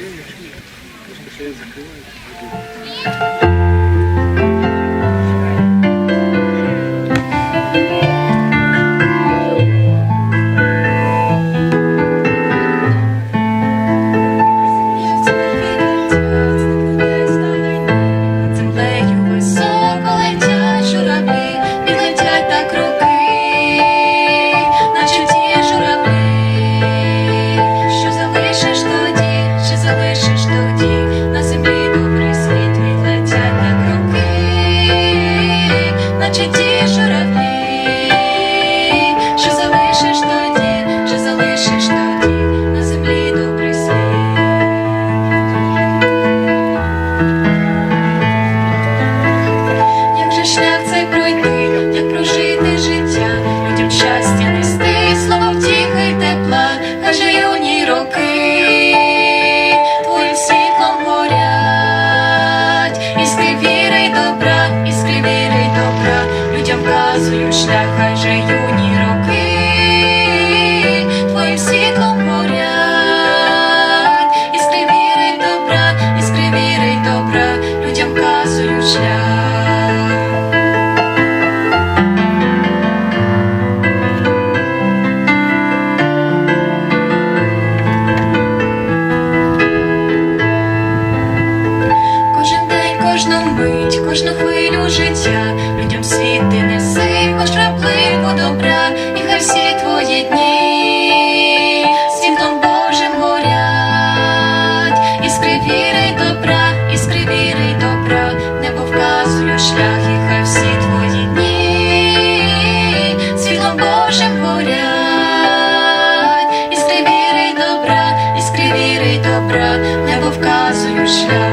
Землею щастя нести, слово втіхи тепла, каже юні роки, твоїм світлом горять, іскри віри добра, іскри віри добра, людям вказують шлях, хай же юні роки, твоїм світлом горять, іскри віри добра, іскри віри добра, людям вказують шлях. Кожну мить, кожну хвилю життя, людям світ ти неси, хоч краплинку добра, і хай всі твої дні світлом Божим горять, іскри віри добра, іскри віри добра, небо вказує шлях, і хай всі твої дні світлом Божим горять, іскри віри добра, іскри віри добра, небо вказує шлях.